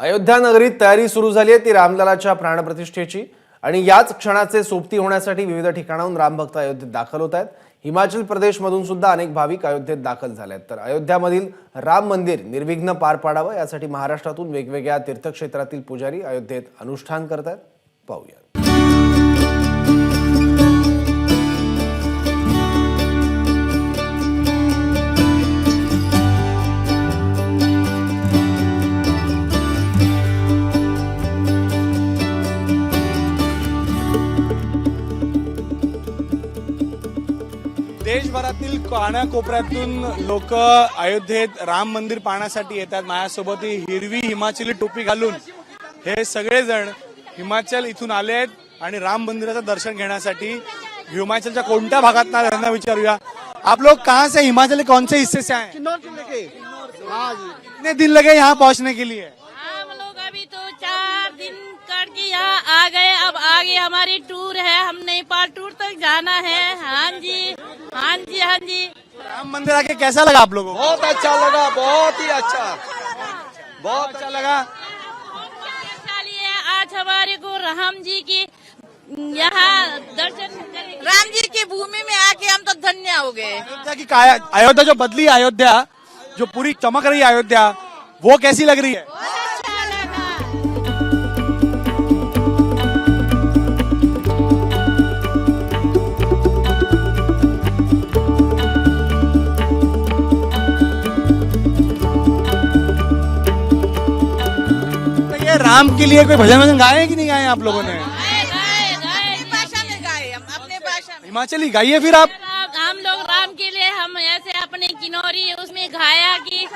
अयोध्या नगरीत तयारी सुरू झाली आहे ती रामलालाच्या प्राणप्रतिष्ठेची. आणि याच क्षणाचे सोबती होण्यासाठी विविध ठिकाणाहून रामभक्त अयोध्येत दाखल होत आहेत. हिमाचल प्रदेशमधून सुद्धा अनेक भाविक अयोध्येत दाखल झाले आहेत. तर अयोध्यामधील राम मंदिर निर्विघ्न पार पाडावं यासाठी महाराष्ट्रातून वेगवेगळ्या तीर्थक्षेत्रातील पुजारी अयोध्येत अनुष्ठान करत आहेत. पाहूया देशभरातील कानाकोपऱ्यातून लोक अयोध्येत राम मंदिर पाहण्यासाठी येतात. माझ्यासोबत ही हिरवी हिमाचली टोपी घालून हे सगळेजण हिमाचल इथून आले आहेत आणि राम मंदिराचं दर्शन घेण्यासाठी हिमाचलच्या कोणत्या भागात ना त्यांना विचारूया. आप लोग कहाँ से हिमाचल के कौन से हिस्से से आए किन्नौर जिले के हाँ जी। कितने दिन लगे यहाँ पहुँचने के लिए। हम लोग अभी तो चार दिन करके यहाँ आ गए। अब आगे हमारी टूर है। हम नेपाल टूर तक जाना है। हाँ जी। हाँ जी हाँ जी। राम मंदिर आके कैसा लगा आप लोगों को? बहुत अच्छा लगा बहुत ही अच्छा। बहुत अच्छा लगा। आज हमारे को राम जी की यहाँ दर्शन राम जी की भूमि में आके हम तो धन्य हो गए। अयोध्या की काय अयोध्या जो बदली अयोध्या जो पूरी चमक रही है अयोध्या वो कैसी लग रही है? राम के लिए कोई भजन भजन गाए कि नहीं गाए आप लोगों ने? गाए गाए गाए। अपनी भाषा में गाए हम अपने भाषा में। हिमाचली गाइए फिर आप। हम लोग राम के लिए हम ऐसे अपने किनौरी उसमें गाया कि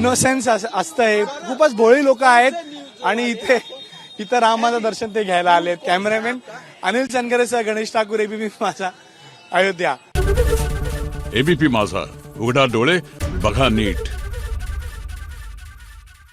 इनोसेन्स असतं हे खूपच भोळी लोक आहेत. आणि इथे इथं रामाचं दर्शन ते घ्यायला आलेत कॅमेरामॅन अनिल चंदगरेसह गणेश ठाकूर एबीपी माझा अयोध्या. एबीपी माझा. उघडा डोळे बघा नीट.